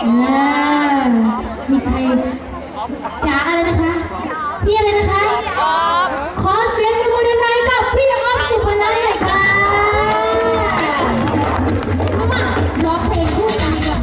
อ่ามีใครจ๋าอะไรนะคะ พี่อะไรนะคะ ขอเสียงมือดังๆกับพี่ออฟสุพนัทหน่อยค่ะมาร้องเพลงคู่กันก่อน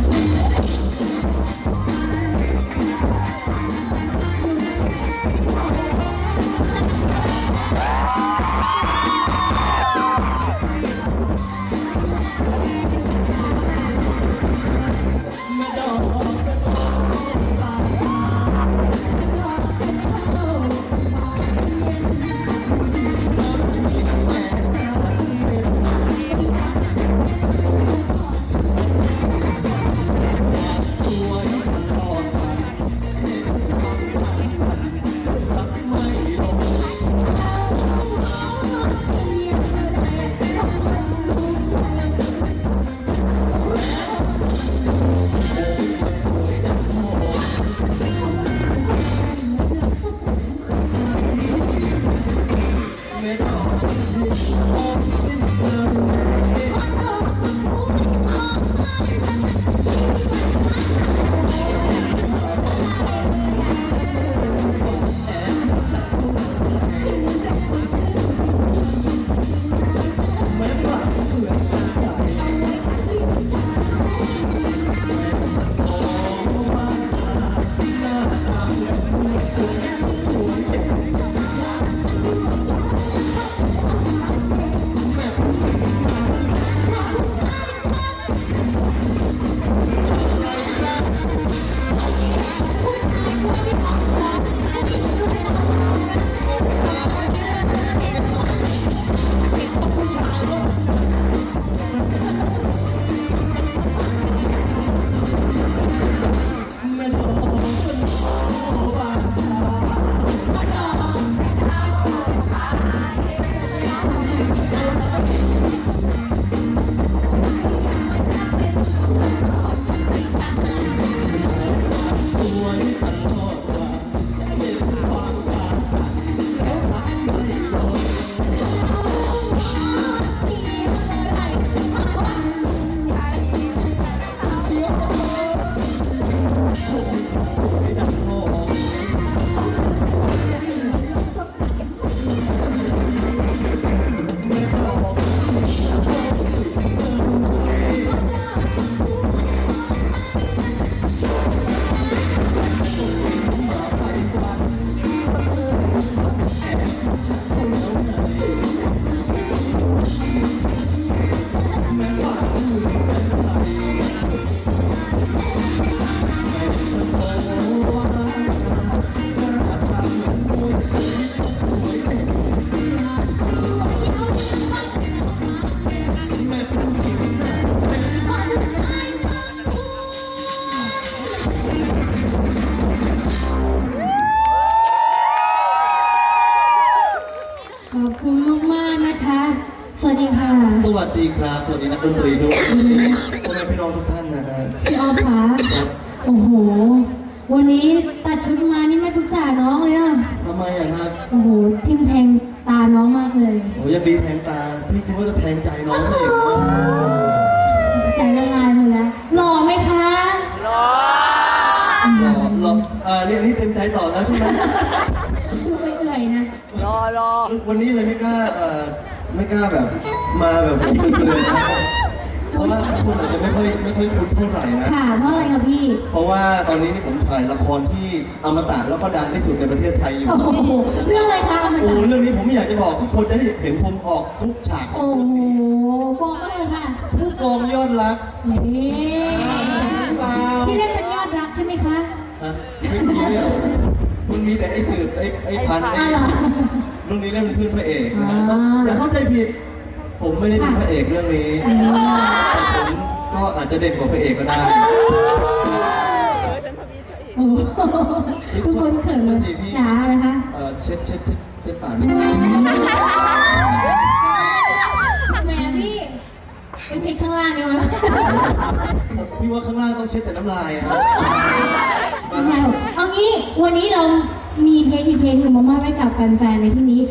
我的卡拉 ขอบคุณมากๆนะคะ สวัสดีค่ะ สวัสดีครับสวัสดีนักดนตรีทุกคนพ่อแม่พี่น้องทุกท่านนะฮะพี่ออฟคะโอ้โห วันนี้ตัดชุดมานี่ไม่ปรึกษาน้องเลยอะทำไมอะครับ โอ้โห ทิมแทงตาน้องมากเลยโอ้ยังดีแทงตา พี่คิดว่าจะแทงใจน้องซะอีกนะใจละลายหมดแล้วหล่อไหมคะรอรออ่านี่อันนี่เต็มใจต่อแล้วใช่ไหมดูไปเอื่อยนะ รอรอวันนี้เลยไม่กล้าเอ่อไม่กล้าแบบมาแบบเปลือยๆนะเพราะว่าคุณอาจจะไม่ค่อยไม่ค่อยคุ้นเท่าไหร่นะ ค่ะเพราะอะไรคะพี่ เพราะว่าตอนนี้นี่ผมถ่ายละครที่อมตะแล้วก็ดังที่สุดในประเทศไทยอยู่ โอ้โห เรื่องอะไรคะมันโอ้เรื่องนี้ผมไม่อยากจะบอกทุกคนจะได้เห็นผมออกทุกฉากโอ้โหบอกมาเลยค่ะผู้กองยอดรักนี่เปล่าพี่เล่นเป็นยอดรักใช่ไหมคะ ฮะไม่มีเลยเหรอมัน มีแต่ไอ้สืบไอ้ไอ้พันไอ้อ้าวเหรอเรื่องนี้เล่นเป็นเพื่อนพระเอกนะอ่าอย่าเข้าใจผิด ผมไม่ได้เป็นพระเอกเรื่องนี้อืมแต่ผมก็อาจจะเด่นกว่าพระเอกก็ได้โอ้โหทุกคนเขินเลยจ๋านะคะเออเช็ดเช็ดเช็ดเช็ดปากนิดแหมพี่ไปเช็คข้างล่างดีกว่าพี่ว่าข้างล่างต้องเช็ดแต่น้ำลายอะเอางี้วันนี้เรา มีเทคอีกเทคหนึ่งมามอบให้กับแฟนๆในที่นี้